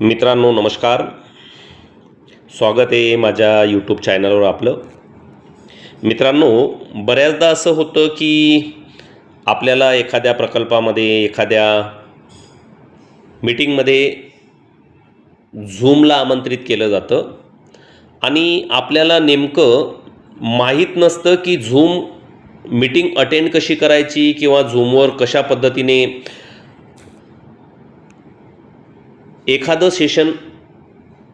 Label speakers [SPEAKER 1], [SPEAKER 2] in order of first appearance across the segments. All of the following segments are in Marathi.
[SPEAKER 1] मित्रांनो नमस्कार. स्वागत आहे माझ्या यूट्यूब चॅनलवर आपलं. मित्रांनो बऱ्याचदा असं होतं की आपल्याला एखाद्या प्रकल्पामध्ये एखाद्या मीटिंगमध्ये झूमला आमंत्रित केलं जातं. आणि आपल्याला नेमकं माहीत नसतं की झूम मीटिंग अटेंड कशी करायची किंवा झूमवर कशा पद्धतीने एखादं सेशन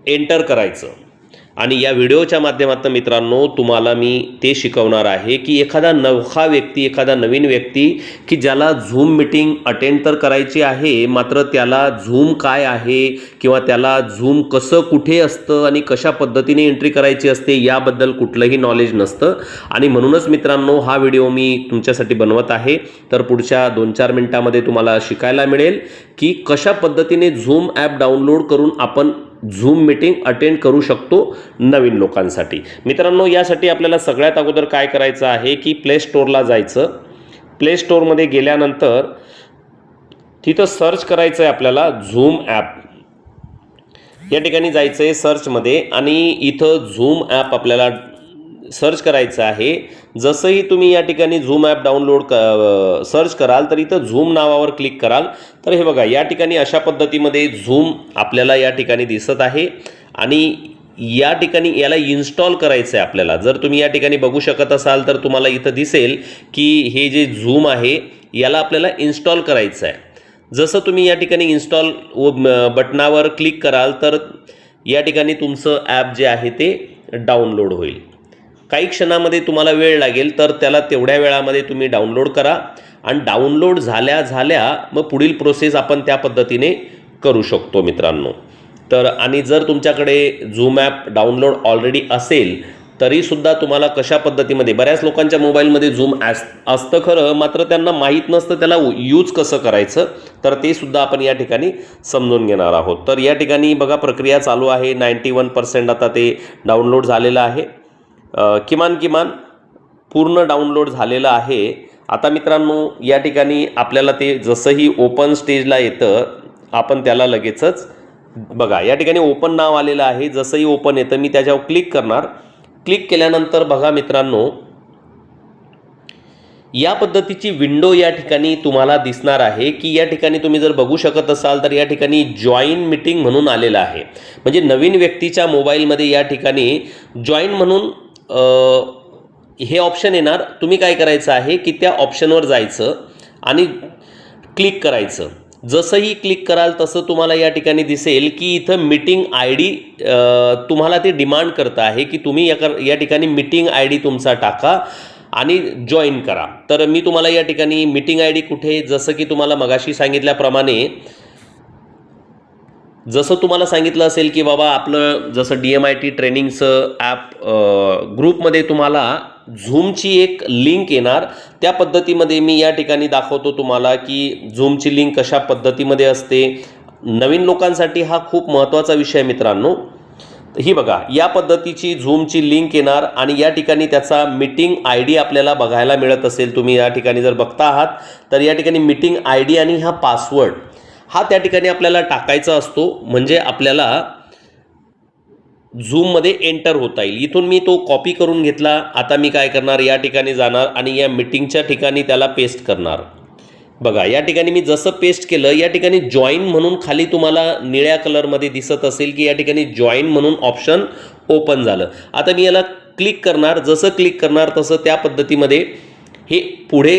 [SPEAKER 1] एंटर करायचं. आणि या व्हिडिओच्या माध्यमातून मित्रांनो तुम्हाला मी ते शिकवणार आहे की एखादा नवखा व्यक्ती एखादा नवीन व्यक्ती की ज्याला झूम मिटिंग अटेंड तर करायची आहे मात्र त्याला झूम काय आहे किंवा त्याला झूम कसं कुठे असतं आणि कशा पद्धतीने एंट्री करायची असते याबद्दल कुठलंही नॉलेज नसतं. आणि म्हणूनच मित्रांनो हा व्हिडिओ मी तुमच्यासाठी बनवत आहे. तर पुढच्या दोन चार मिनटामध्ये तुम्हाला शिकायला मिळेल की कशा पद्धतीने झूम ॲप डाउनलोड करून आपण झूम मीटिंग अटेंड करू शकतो नवीन लोकांसाठी. मित्रांनो यासाठी आपल्याला सगळ्यात अगोदर काय करायचं आहे की प्ले स्टोअरला जायचं. प्ले स्टोअरमध्ये गेल्यानंतर तिथं सर्च करायचं आहे आपल्याला झूम ॲप या ठिकाणी जायचं आहे सर्चमध्ये आणि इथं झूम ॲप आपल्याला सर्च करायचं आहे. जसंही तुम्ही या ठिकाणी झूम ॲप डाउनलोड क सर्च कराल तर इथं झूम नावावर क्लिक कराल. तर हे बघा या ठिकाणी अशा पद्धतीमध्ये झूम आपल्याला या ठिकाणी दिसत आहे. आणि या ठिकाणी याला इन्स्टॉल करायचं आहे आपल्याला. जर तुम्ही या ठिकाणी बघू शकत असाल तर तुम्हाला इथं दिसेल की हे जे झूम आहे याला आपल्याला इन्स्टॉल करायचं आहे जसं तुम्ही या ठिकाणी इन्स्टॉल बटनावर क्लिक कराल तर या ठिकाणी तुमचं ॲप जे आहे ते डाउनलोड होईल. काही क्षणामध्ये तुम्हाला वेळ लागेल तर त्याला तेवढ्या वेळामध्ये तुम्ही डाउनलोड करा. आणि डाउनलोड झाल्या झाल्या मग पुढील प्रोसेस आपण त्या पद्धतीने करू शकतो मित्रांनो. तर आणि जर तुमच्याकडे झूम ॲप डाउनलोड ऑलरेडी असेल तरीसुद्धा तुम्हाला कशा पद्धतीमध्ये बऱ्याच लोकांच्या मोबाईलमध्ये झूम ॲस असतं खरं मात्र त्यांना माहीत नसतं त्याला यूज कसं करायचं तर ते सुद्धा आपण या ठिकाणी समजून घेणार आहोत. तर या ठिकाणी बघा प्रक्रिया चालू आहे नाईंटी वन पर्सेंट आता ते डाउनलोड झालेलं आहे. किमान किमान पूर्ण डाउनलोड झालेलं आहे. आता मित्रांनो या ठिकाणी आपल्याला ते जसंही ओपन स्टेजला येतं आपण त्याला लगेचच बघा. या ठिकाणी ओपन नाव आलेलं आहे जसंही ओपन येतं मी त्याच्यावर क्लिक करणार. क्लिक केल्यानंतर बघा मित्रांनो या पद्धतीची विंडो या ठिकाणी तुम्हाला दिसणार आहे की या ठिकाणी तुम्ही जर बघू शकत असाल तर या ठिकाणी जॉईन मीटिंग म्हणून आलेलं आहे. म्हणजे नवीन व्यक्तीच्या मोबाईलमध्ये या ठिकाणी जॉईन म्हणून हे ऑप्शन येणार. तुम्ही काय करायचं आहे की त्या ऑप्शनवर जायचं आणि क्लिक करायचं. जसंही क्लिक कराल तसं तुम्हाला या ठिकाणी दिसेल की इथं मीटिंग आय डी तुम्हाला ते डिमांड करतं आहे की तुम्ही या कर या ठिकाणी मीटिंग आय डी तुमचा टाका आणि जॉईन करा. तर मी तुम्हाला या ठिकाणी मीटिंग आय डी कुठे जसं की तुम्हाला मगाशी सांगितल्याप्रमाणे जसं तुम्हाला सांगितलं असेल की बाबा आपलं जसं डी एम आय टी ट्रेनिंगचं ॲप ग्रुपमध्ये तुम्हाला झूमची एक लिंक येणार. त्या पद्धतीमध्ये मी या ठिकाणी दाखवतो तुम्हाला की झूमची लिंक कशा पद्धतीमध्ये असते. नवीन लोकांसाठी हा खूप महत्त्वाचा विषय मित्रांनो. ही बघा या पद्धतीची झूमची लिंक येणार आणि या ठिकाणी त्याचा मीटिंग आय डी आपल्याला बघायला मिळत असेल. तुम्ही या ठिकाणी जर बघता आहात तर या ठिकाणी मीटिंग आय डी आणि हा पासवर्ड हा त्या ठिकाणी आपल्याला टाकायचा असतो. म्हणजे आपल्याला झूममध्ये एंटर होता येईल. इथून मी तो कॉपी करून घेतला. आता मी काय करणार? या ठिकाणी जाणार आणि या मीटिंगच्या ठिकाणी त्याला पेस्ट करणार. बघा या ठिकाणी मी जसं पेस्ट केलं या ठिकाणी जॉईन म्हणून खाली तुम्हाला निळ्या कलरमध्ये दिसत असेल की या ठिकाणी जॉईन म्हणून ऑप्शन ओपन झालं. आता मी याला क्लिक करणार. जसं क्लिक करणार तसं त्या पद्धतीमध्ये हे पुढे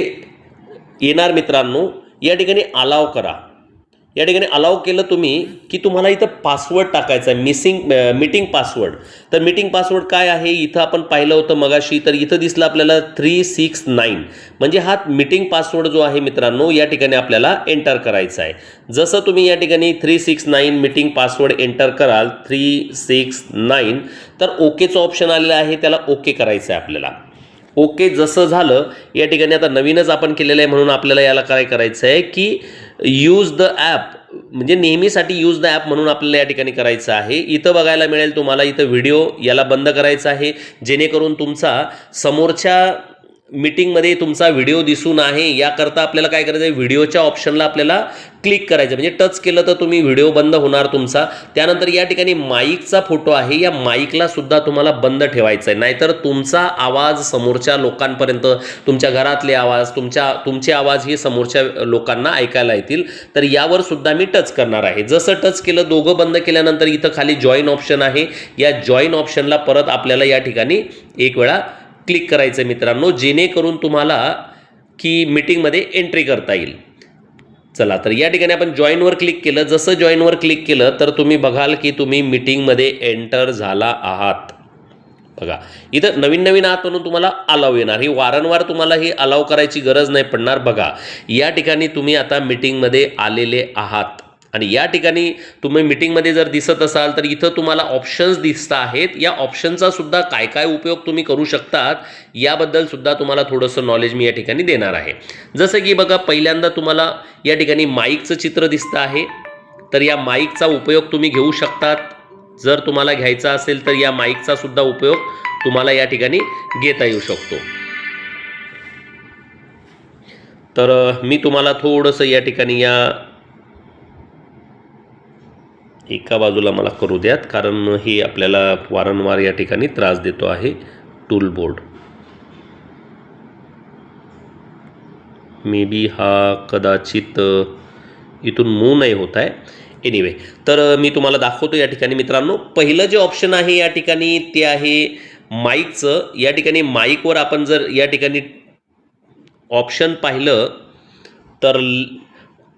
[SPEAKER 1] येणार मित्रांनो. या ठिकाणी अलाव करा. या ठिकाणी अलाव केलं तुम्ही की तुम्हाला इथं पासवर्ड टाकायचा आहे. मिसिंग मीटिंग पासवर्ड तर मीटिंग पासवर्ड काय आहे? इथं आपण पाहिलं होतं मगाशी तर इथं दिसलं आपल्याला थ्री सिक्स नाईन म्हणजे हा मीटिंग पासवर्ड जो आहे मित्रांनो या ठिकाणी आपल्याला एंटर करायचा आहे. जसं तुम्ही या ठिकाणी three six nine meeting password enter कराल थ्री सिक्स नाईन तर ओकेचं ऑप्शन आलेलं आहे त्याला ओके करायचं आहे आपल्याला. ओके जसं झालं या ठिकाणी आता नवीनच आपण केलेलं आहे म्हणून आपल्याला याला काय करायचं आहे की यूज द ॲप म्हणजे नेहमीसाठी यूज द ॲप म्हणून आपल्याला या ठिकाणी करायचं आहे. इथं बघायला मिळेल तुम्हाला इथं व्हिडिओ याला बंद करायचा आहे. जेणेकरून तुमचा समोरच्या मीटिंगमध्ये तुमचा व्हिडिओ दिसून आहे याकरता आपल्याला काय करायचं आहे व्हिडिओच्या ऑप्शनला आपल्याला क्लिक करायचं म्हणजे टच केलं तर तुम्ही व्हिडिओ बंद होणार तुमचा. त्यानंतर या ठिकाणी माईकचा फोटो आहे. या माईकला सुद्धा तुम्हाला बंद ठेवायचा आहे नाहीतर तुमचा आवाज समोरच्या लोकांपर्यंत तुमच्या घरातले आवाज तुमच्या तुमचे आवाज हे समोरच्या लोकांना ऐकायला येतील. तर यावर सुद्धा मी टच करणार आहे. जसं टच केलं दोघं बंद केल्यानंतर इथं खाली जॉईन ऑप्शन आहे. या जॉईन ऑप्शनला परत आपल्याला या ठिकाणी एक वेळा क्लिक करायचं आहे मित्रांनो जेणेकरून तुम्हाला की मीटिंगमध्ये एंट्री करता येईल. चला तर या ठिकाणी आपण जॉईनवर क्लिक केलं. जसं जॉईनवर क्लिक केलं तर तुम्ही बघाल की तुम्ही मीटिंगमध्ये एंटर झाला आहात. बघा इथं नवीन नवीन आहात म्हणून तुम्हाला अलाव येणार. ही वारंवार तुम्हाला ही अलाव करायची गरज नाही पडणार. बघा या ठिकाणी तुम्ही आता मीटिंगमध्ये आलेले आहात. आणि या ठिकाणी तुम्ही मीटिंगमध्ये जर दिसत असाल तर इथं तुम्हाला ऑप्शन्स दिसत आहेत. या ऑप्शनचा सुद्धा काय काय उपयोग तुम्ही करू शकतात याबद्दल सुद्धा तुम्हाला थोडंसं नॉलेज मी या ठिकाणी देणार आहे. जसं की बघा पहिल्यांदा तुम्हाला या ठिकाणी माईकचं चित्र दिसतं आहे. तर या माईकचा उपयोग तुम्ही घेऊ शकतात. जर तुम्हाला घ्यायचा असेल तर या माईकचा सुद्धा उपयोग तुम्हाला या ठिकाणी घेता येऊ शकतो. तर मी तुम्हाला थोडंसं या ठिकाणी या एका बाजूला मला करू द्यात कारण हे आपल्याला वारंवार या ठिकाणी त्रास देतो आहे टूल बोर्ड मे बी हा कदाचित इथून मूव नाही होत आहे. एनिवे तर मी तुम्हाला दाखवतो या ठिकाणी मित्रांनो. पहिलं जे ऑप्शन आहे या ठिकाणी ते आहे माईकचं या ठिकाणी माईकवर आपण जर या ठिकाणी ऑप्शन पाहिलं तर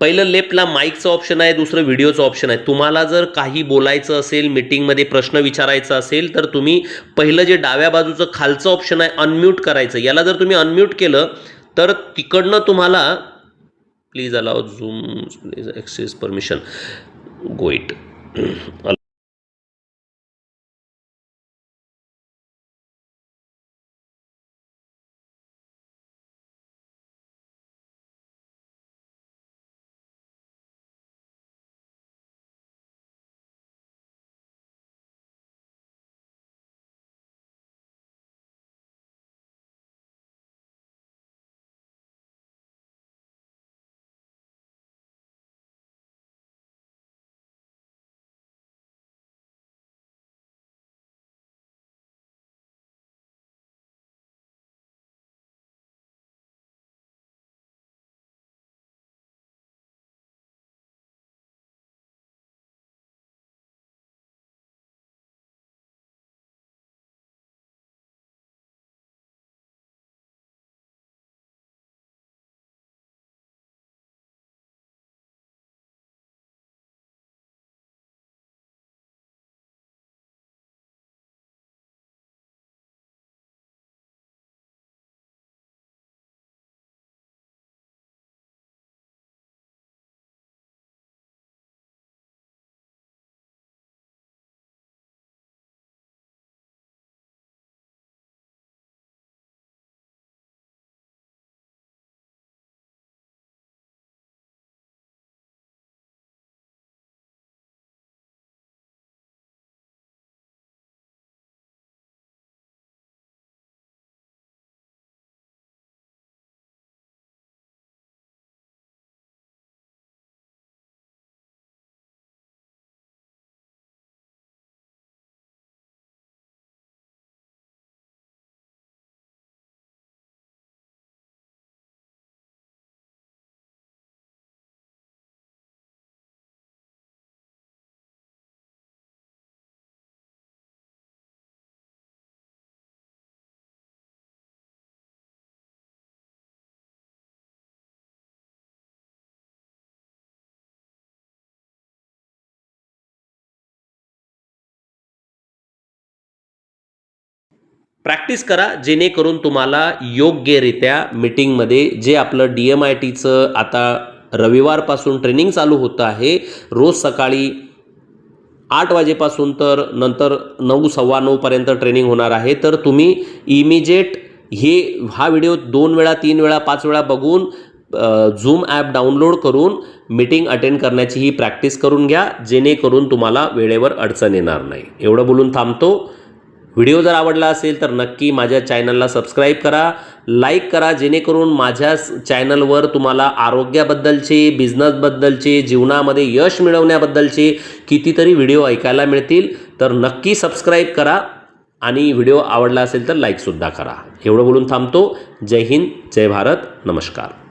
[SPEAKER 1] पहिलं लेफ्टला माईकचं ऑप्शन आहे दुसरं व्हिडिओचं ऑप्शन आहे. तुम्हाला जर काही बोलायचं असेल मीटिंगमध्ये प्रश्न विचारायचा असेल तर तुम्ही पहिलं जे डाव्या बाजूचं खालचं ऑप्शन आहे अनम्यूट करायचं. याला जर तुम्ही अनम्यूट केलं तर तिकडनं तुम्हाला please allow Zoom please access permission गोईट practice करा जेणेकरून तुम्हाला योग्यरित्या मीटिंगमध्ये जे आपलं डी एम आय टीचं आता रविवारपासून ट्रेनिंग चालू होतं आहे रोज सकाळी आठ वाजेपासून तर नंतर नऊ सव्वा नऊपर्यंत ट्रेनिंग होणार आहे. तर तुम्ही इमिजिएट हे हा व्हिडिओ दोन वेळा तीन वेळा पाच वेळा बघून झूम ॲप डाउनलोड करून मीटिंग अटेंड करण्याची ही प्रॅक्टिस करून घ्या जेणेकरून तुम्हाला वेळेवर अडचण येणार नाही. एवढं बोलून थांबतो. व्हिडिओ जर आवडला असेल तर नक्की माझ्या चॅनलला सबस्क्राईब करा लाईक करा जेणेकरून माझ्या चॅनलवर तुम्हाला आरोग्याबद्दलचे बिझनेसबद्दलचे जीवनामध्ये यश मिळवण्याबद्दलचे कितीतरी व्हिडिओ ऐकायला मिळतील. तर नक्की सबस्क्राईब करा आणि व्हिडिओ आवडला असेल तर लाईकसुद्धा करा. एवढं बोलून थांबतो. जय हिंद जय भारत. नमस्कार.